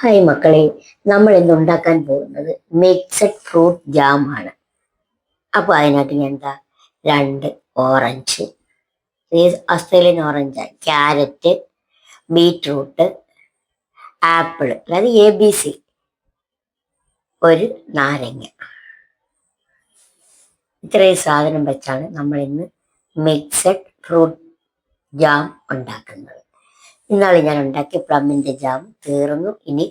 Hi മക്കളെ നമ്മൾ ഇന്ന് ഉണ്ടാക്കാൻ പോകുന്നത് മിക്സഡ് ഫ്രൂട്ട് ജാം ആണ്. അപ്പോൾ അതിനകത്ത് ഞാൻ എന്താ? രണ്ട് orange Australian orange carrot beetroot apple അതായത് എ ബി സി ഒരു നാരങ്ങ. ഇത്രയും സാധനം വെച്ചാണ് നമ്മൾ ഇന്ന് മിക്സഡ് ഫ്രൂട്ട് ജാം ഉണ്ടാക്കുന്നത്. ഇന്നാളെ ഞാൻ ഉണ്ടാക്കിയ പ്ലമ്മിന്റെ ജാം തീർന്നു. ഇനി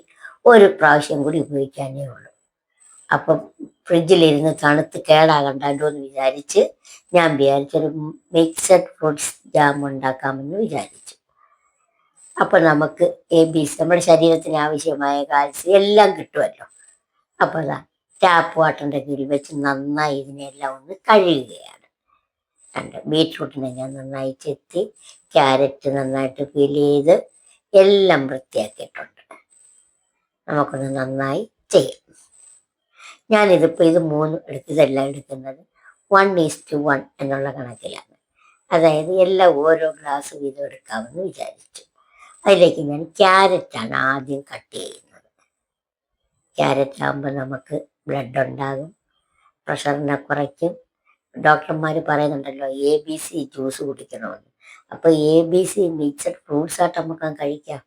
ഒരു പ്രാവശ്യം കൂടി ഉപയോഗിക്കാനേ ഉള്ളൂ. അപ്പം ഫ്രിഡ്ജിലിരുന്ന് തണുത്ത് കേടാകണ്ടല്ലോ എന്ന് വിചാരിച്ച് ഞാൻ വിചാരിച്ചൊരു മിക്സഡ് ഫ്രൂട്ട്സ് ജാം ഉണ്ടാക്കാമെന്ന് വിചാരിച്ചു. അപ്പം നമുക്ക് എ ബി സി നമ്മുടെ ശരീരത്തിന് ആവശ്യമായ കാൽസ്യം എല്ലാം കിട്ടുമല്ലോ അപ്പോൾ അതാ ടാപ്പ് വാട്ടറിന്റെ കീഴിൽ വെച്ച് നന്നായി ഇതിനെല്ലാം ഒന്ന് കഴുകുകയാണ്. രണ്ട് ബീറ്റ്റൂട്ടിനെ ഞാൻ നന്നായി ചെത്തി ക്യാരറ്റ് നന്നായിട്ട് ഫിൽ ചെയ്ത് എല്ലാം വൃത്തിയാക്കിയിട്ടുണ്ട്. നമുക്കൊന്ന് നന്നായി ചെയ്യാം. ഞാനിതിപ്പോൾ ഇത് മൂന്ന് ഇതെല്ലാം എടുക്കുന്നത് വൺ ഈസ് ടു വൺ എന്നുള്ള കണക്കിലാണ്. അതായത് എല്ലാം ഓരോ ഗ്ലാസ് വീതം എടുക്കാമെന്ന് വിചാരിച്ചു. അതിലേക്ക് ഞാൻ ക്യാരറ്റാണ് ആദ്യം കട്ട് ചെയ്യുന്നത്. ക്യാരറ്റ് ആകുമ്പോൾ നമുക്ക് ബ്ലഡ് ഉണ്ടാകും പ്രഷറിനെ കുറയ്ക്കും ഡോക്ടർമാർ പറയുന്നുണ്ടല്ലോ എ ബി സി ജ്യൂസ് കുടിക്കണമെന്ന്. അപ്പോൾ A B C mixed fruits ആയിട്ട് നമുക്ക് കഴിക്കാം.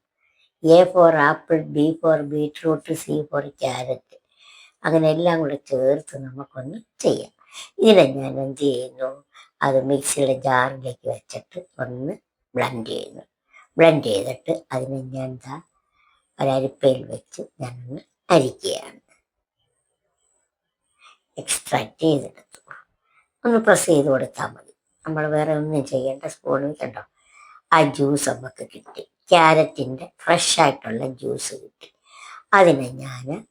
A for apple B for beetroot C for carrot അങ്ങനെ എല്ലാം കൂടെ ചേർത്ത് നമുക്കൊന്ന് ചെയ്യാം. ഇതിനെ ഞാൻ എന്ത് ചെയ്യുന്നു? അത് മിക്സിയുടെ ജാറിലേക്ക് വെച്ചിട്ട് ഒന്ന് ബ്ലെൻഡ് ചെയ്യുന്നു. ബ്ലെൻഡ് ചെയ്തിട്ട് അതിനെ ഞാൻ എന്താ ഒരരിപ്പയിൽ വെച്ച് ഞാനൊന്ന് അരിക്കുകയാണ്. എക്സ്ട്രാക്ട് ചെയ്തെടുത്തു. ഒന്ന് പ്രസ് ചെയ്ത് കൊടുത്താൽ മതി. നമ്മൾ വേറെ ഒന്നും ചെയ്യേണ്ട സ്പൂൺ കണ്ടോ ആ ജ്യൂസ് നമുക്ക് കിട്ടി. ക്യാരറ്റിന്റെ ഫ്രഷ് ആയിട്ടുള്ള ജ്യൂസ് കിട്ടി. അതിനെ ഞാൻ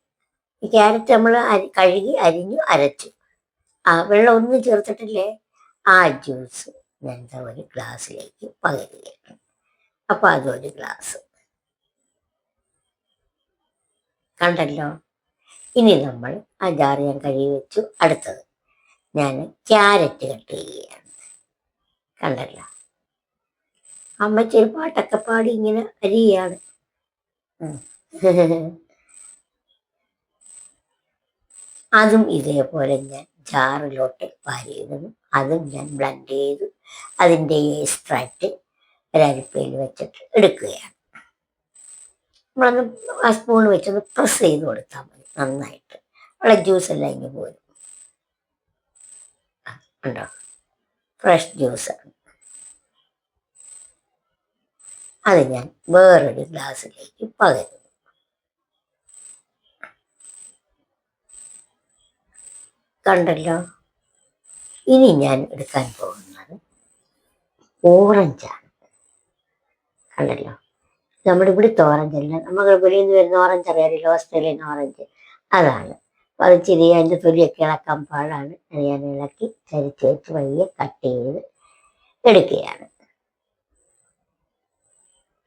ഈ ക്യാരറ്റ് നമ്മൾ അരി കഴുകി അരിഞ്ഞു അരച്ചു. ആ വെള്ളം ഒന്നും ചേർത്തിട്ടില്ലേ? ആ ജ്യൂസ് ഞാൻ ഒരു ഗ്ലാസ്സിലേക്ക് പകരുകയാണ്. അപ്പോൾ അതൊരു ഗ്ലാസ്. കണ്ടല്ലോ? ഇനി നമ്മൾ ആ ജാർ ഞാൻ കഴുകി വെച്ചു. അടുത്തത്. ഞാൻ ക്യാരറ്റ് കട്ട് ചെയ്യുകയാണ് കണ്ടല്ലോ? അമ്മച്ചി ഒരു പാട്ടൊക്കെ പാടി ഇങ്ങനെ അരിയാണ് അതും ഇതേപോലെ ഞാൻ ജാറിലോട്ട് വാരിയിടുന്നു. അതും ഞാൻ ബ്ലെൻഡ് ചെയ്ത്. അതിന്റെ എക്സ്ട്രാക്റ്റ് ഒരരിപ്പയിൽ വെച്ചിട്ട് എടുക്കുകയാണ്. നമ്മളൊന്ന് ആ സ്പൂൺ വെച്ചൊന്ന് പ്രസ് ചെയ്ത് കൊടുത്താൽ മതി നന്നായിട്ട്. ജ്യൂസ് എല്ലാം ഇങ്ങനെ പോരും. ഉണ്ടോ? ഫ്രഷ് ജ്യൂസാണ് അത് ഞാൻ വേറൊരു ഗ്ലാസ്സിലേക്ക് പകരുന്നു കണ്ടല്ലോ? ഇനി ഞാൻ എടുക്കാൻ പോകുന്നത് ഓറഞ്ചാണ് കണ്ടല്ലോ? നമ്മുടെ ഇവിടുത്തെ ഓറഞ്ച് അല്ല. നമുക്ക് വെളിയിൽ നിന്ന് വരുന്ന ഓറഞ്ച് അറിയാമല്ലോ ഓസ്ട്രേലിയൻ ഓറഞ്ച് അതാണ്. അപ്പോൾ അത് ചെറിയ അതിന്റെ തൊലിയൊക്കെ ഇളക്കാൻ പാടാണ്. അത് ഞാൻ ഇളക്കി ചരിച്ച് വെച്ച് കട്ട് ചെയ്ത് എടുക്കുകയാണ്.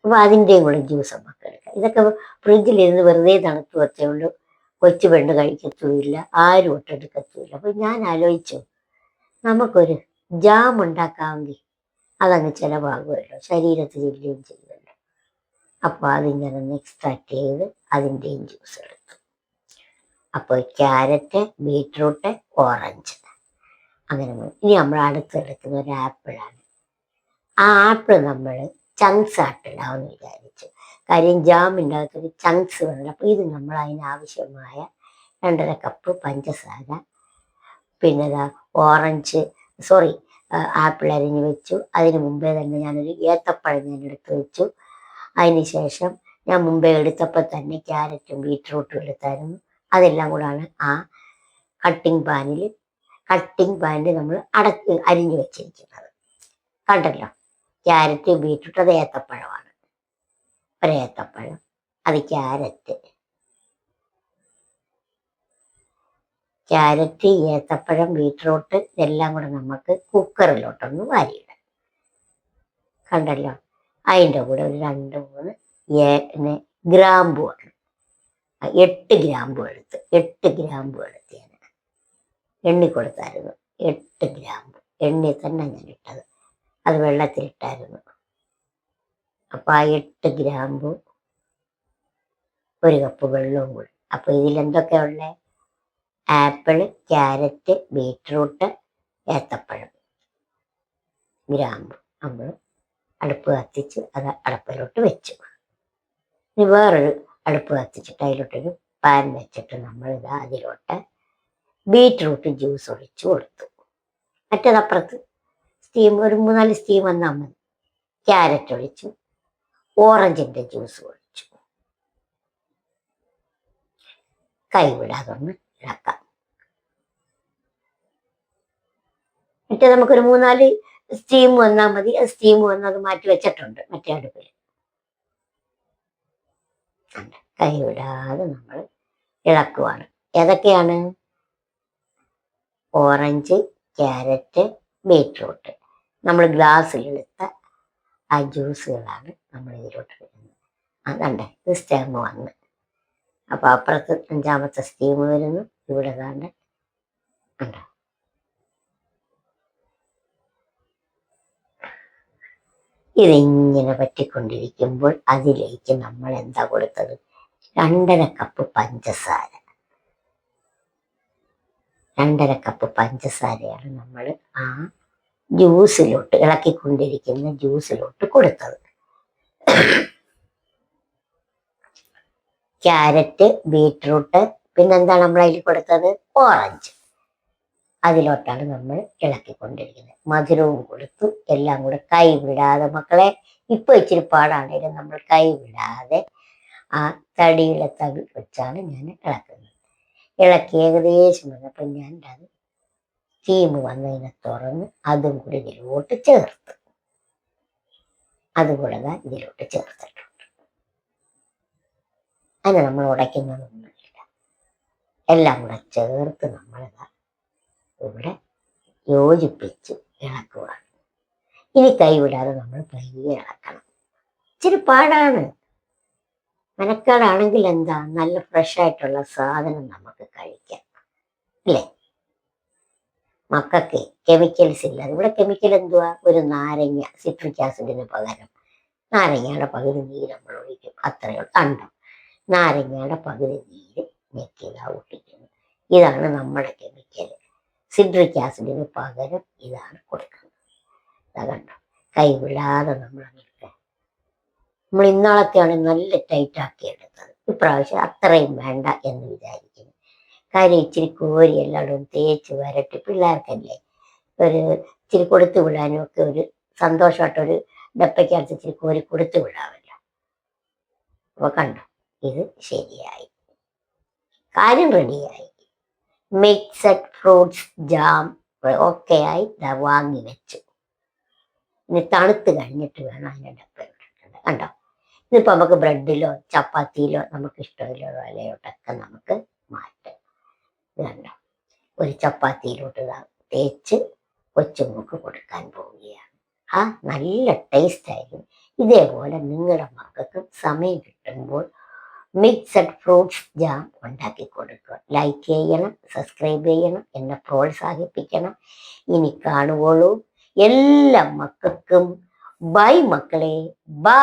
അപ്പോൾ അതിന്റെയും കൂടെ ജ്യൂസ് നമുക്ക് എടുക്കാം. ഇതൊക്കെ ഫ്രിഡ്ജിലിരുന്ന് വെറുതെ തണുത്ത് വെച്ചുകൊണ്ട് കൊച്ചു പെണ്ണ് കഴിക്കത്തുമില്ല ആരും ഒട്ടെടുക്കത്തുമില്ല അപ്പോൾ ഞാൻ ആലോചിച്ചു നമുക്കൊരു ജാം ഉണ്ടാക്കാമെങ്കിൽ അതങ്ങ് ചിലവാകുമല്ലോ ശരീരത്തിൽ ഇല്ലുകയും ചെയ്യുമല്ലോ. അപ്പോൾ അതിങ്ങനെ ഒന്ന് എക്സ്ട്രാക്ട് ചെയ്ത് അതിന്റെയും ജ്യൂസ് എടുത്തു. അപ്പോൾ ക്യാരറ്റ് ബീട്രൂട്ട് ഓറഞ്ച്. അങ്ങനെ ഇനി നമ്മൾ അടുത്തെടുക്കുന്ന ഒരു ആപ്പിളാണ് ആ ആപ്പിൾ നമ്മൾ ചങ്ക്സ് ആട്ടിടാമെന്ന് വിചാരിച്ചു. കാര്യം ജാം അകത്തൊരു ചങ്ക്സ് വേണം അപ്പോൾ ഇത് നമ്മൾ അതിനാവശ്യമായ രണ്ടര കപ്പ് പഞ്ചസാര പിന്നെ ഓറഞ്ച് സോറി ആപ്പിൾ അരിഞ്ഞ് വെച്ചു. അതിന് മുമ്പേ തന്നെ ഞാനൊരു ഏത്തപ്പഴം ഞാൻ എടുത്ത് വെച്ചു. അതിന് ശേഷം ഞാൻ മുമ്പേ എടുത്തപ്പോൾ തന്നെ ക്യാരറ്റും ബീട്രൂട്ടും എടുത്തായിരുന്നു. അതെല്ലാം കൂടാണ് ആ കട്ടിംഗ് പാനിൽ കട്ടിംഗ് പാനിൽ നമ്മൾ അടക്ക് അരിഞ്ഞു വെച്ചിരിക്കുന്നത്. കണ്ടല്ലോ? ക്യാരറ്റ് ബീറ്റ്റൂട്ട് ഏത്തപ്പഴമാണ്. ഒരു ഏത്തപ്പഴം അത് ക്യാരറ്റ്. ക്യാരറ്റ് ഏത്തപ്പഴം ബീറ്റ്റൂട്ട് ഇതെല്ലാം കൂടെ നമുക്ക് കുക്കറിലോട്ടൊന്ന് വാരിയിടാം. കണ്ടല്ലോ? അതിന്റെ കൂടെ ഒരു രണ്ട് മൂന്ന് ഗ്രാമ്പു ഗ്രാമ്പുവാണ് എട്ട് ഗ്രാമ്പു എടുത്ത് എട്ട് ഗ്രാമ്പു എടുത്ത് ഞാൻ എണ്ണി കൊടുത്തായിരുന്നു. എട്ട് ഗ്രാമ്പു. എണ്ണി തന്നെ ഞാൻ ഇട്ടത്. അത് വെള്ളത്തിലിട്ടായിരുന്നു. അപ്പം ആ എട്ട് ഗ്രാമ്പു ഒരു കപ്പ് വെള്ളവും കൂടി. അപ്പോൾ ഇതിൽ എന്തൊക്കെയാ ഉള്ളത് ആപ്പിൾ ക്യാരറ്റ് ബീട്രൂട്ട് ഏത്തപ്പഴം. ഗ്രാമ്പു നമ്മൾ അടുപ്പ് കത്തിച്ച് അത് അടപ്പിലോട്ട് വെച്ചു. ഇനി വേറൊരു അടുപ്പ് കത്തിച്ചിട്ട് അതിലോട്ടൊരു പാൻ വെച്ചിട്ട് നമ്മൾ ഇത് അതിലോട്ട് റൂട്ട് ജ്യൂസ് ഒഴിച്ചു കൊടുത്തു. മറ്റേതപ്പുറത്ത് സ്റ്റീം ഒരു മൂന്നാൽ സ്റ്റീം വന്നാൽ മതി. ക്യാരറ്റ് ഒഴിച്ചു ഓറഞ്ചിന്റെ ജ്യൂസ് ഒഴിച്ചു. കൈവിടാതൊന്ന് ഇളക്കാം. മറ്റേ നമുക്കൊരു മൂന്നാൽ സ്റ്റീം വന്നാൽ മതി. സ്റ്റീം വന്ന് അത് മാറ്റി വെച്ചിട്ടുണ്ട് മറ്റേ അടുപ്പിൽ. കൈവിടാതെ നമ്മൾ ഇളക്കുവാണ്. ഏതൊക്കെയാണ്? Orange carrot beetroot. നമ്മൾ ഗ്ലാസ്സിലെടുത്ത ആ ജ്യൂസുകളാണ് നമ്മൾ ഇതിലോട്ട് ഇടുന്നത്. അതണ്ടേ ഇത് സ്റ്റെം വന്ന്. അപ്പോൾ അപ്പുറത്ത് അഞ്ചാമത്തെ സ്റ്റീം വരുന്നു. ഇവിടെ താണ്ട് ഉണ്ട് ഇതിങ്ങനെ പറ്റിക്കൊണ്ടിരിക്കുമ്പോൾ അതിലേക്ക് നമ്മൾ എന്താ കൊടുത്തത്? രണ്ടര കപ്പ് പഞ്ചസാര. രണ്ടര കപ്പ് പഞ്ചസാരയാണ് നമ്മൾ ആ ജ്യൂസിലോട്ട് ഇളക്കിക്കൊണ്ടിരിക്കുന്ന ജ്യൂസിലോട്ട് കൊടുത്തത്. ക്യാരറ്റ് ബീട്രൂട്ട് പിന്നെന്താണ് നമ്മൾ അതിൽ കൊടുത്തത്? ഓറഞ്ച്. അതിലോട്ടാണ് നമ്മൾ ഇളക്കിക്കൊണ്ടിരിക്കുന്നത്. മധുരവും കൊടുത്തു എല്ലാം കൂടെ കൈ വിടാതെ മക്കളെ ഇപ്പൊ ഇച്ചിരി പാടാണെങ്കിലും നമ്മൾ കൈ വിടാതെ ആ തടിയിലെ തവി വെച്ചാണ് ഞാൻ ഇളക്കുന്നത്. ഇളക്കി ഏകദേശം വന്നപ്പോൾ ഞാൻ അത് സ്റ്റീം വന്നതിനെ തുറന്ന് അതും കൂടി ഇതിലോട്ട് ചേർത്ത്. അതും കൂടെ ദാ ഇതിലോട്ട് ചേർത്തിട്ടുണ്ട്. അതിന് നമ്മൾ ഉടയ്ക്കുന്നതൊന്നുമില്ല എല്ലാം കൂടെ ചേർത്ത് നമ്മളിതാ യോജിപ്പിച്ച് ഇളക്കുക ഇനി കൈവിടാതെ നമ്മൾ പയ്യെ ഇളക്കണം ഇച്ചിരി പാടാണ്. മനക്കാടാണെങ്കിൽ എന്താ? നല്ല ഫ്രഷ് ആയിട്ടുള്ള സാധനം നമുക്ക് കഴിക്കാം. ഇല്ലേ മക്കൾക്ക് കെമിക്കൽസ് ഇല്ല. ഇവിടെ കെമിക്കൽ എന്തുവാ? ഒരു നാരങ്ങ സിട്രിക് ആസിഡിന് പകരം. നാരങ്ങയുടെ പകുതി നീര് നമ്മൾ ഒഴിക്കും. അത്രയോ കണ്ടോ? നാരങ്ങയുടെ പകുതി നീര് ഞെക്കിയതാ ഒട്ടിക്കുന്നു. ഇതാണ് നമ്മുടെ കെമിക്കൽ സിട്രിക് ആസിഡിന് പകരം ഇതാണ് കൊടുക്കുന്നത്. ഇതാ കൈ കൈവിടാതെ നമ്മൾ അങ്ങനെ നമ്മൾ ഇന്നാളൊക്കെയാണ് നല്ല ടൈറ്റാക്കി എടുത്തത്. ഇപ്രാവശ്യം അത്രയും വേണ്ട എന്ന് വിചാരിക്കുന്നു. കാര്യം ഇച്ചിരി കോരി എല്ലായിടും തേച്ച് വരട്ടി. പിള്ളേർക്കല്ലേ ഒരു ഇച്ചിരി കൊടുത്തു വിടാനും ഒക്കെ ഒരു സന്തോഷമായിട്ടൊരു ഡപ്പയ്ക്കകത്ത് ഇച്ചിരി കോരി കൊടുത്തു വിടാമല്ലോ. അപ്പൊ കണ്ടോ? ഇത് ശരിയായി. കാര്യം റെഡിയായി മിക്സഡ് ഫ്രൂട്ട്സ് ജാം ഒക്കെ ആയി. ദാ വാങ്ങി വെച്ചു. ഇനി തണുത്ത് കഴിഞ്ഞിട്ട് വേണം അതിന്റെ ഡപ്പ കണ്ടോ? ഇതിപ്പോ നമുക്ക് ബ്രെഡിലോ ചപ്പാത്തിയിലോ നമുക്ക് ഇഷ്ടമില്ലോ ഇലയോട്ടൊക്കെ നമുക്ക് മാറ്റാം. ഇത് കണ്ടോ? ഒരു ചപ്പാത്തിയിലോട്ട് തേച്ച് കൊച്ചുങ്ങൾക്ക് കൊടുക്കാൻ പോവുകയാണ്. ആ നല്ല ടേസ്റ്റ് ആയിരിക്കും. ഇതേപോലെ നിങ്ങളുടെ മക്കൾക്ക് സമയം കിട്ടുമ്പോൾ മിക്സഡ് ഫ്രൂട്ട്സ് ജാം ഉണ്ടാക്കി കൊടുക്കുക ലൈക്ക് ചെയ്യണം സബ്സ്ക്രൈബ് ചെയ്യണം എന്നെ പ്രോത്സാഹിപ്പിക്കണം. ഇനി കാണുവോളൂ. എല്ലാ മക്കൾക്കും. ബൈ മക്കളെ. ബൈ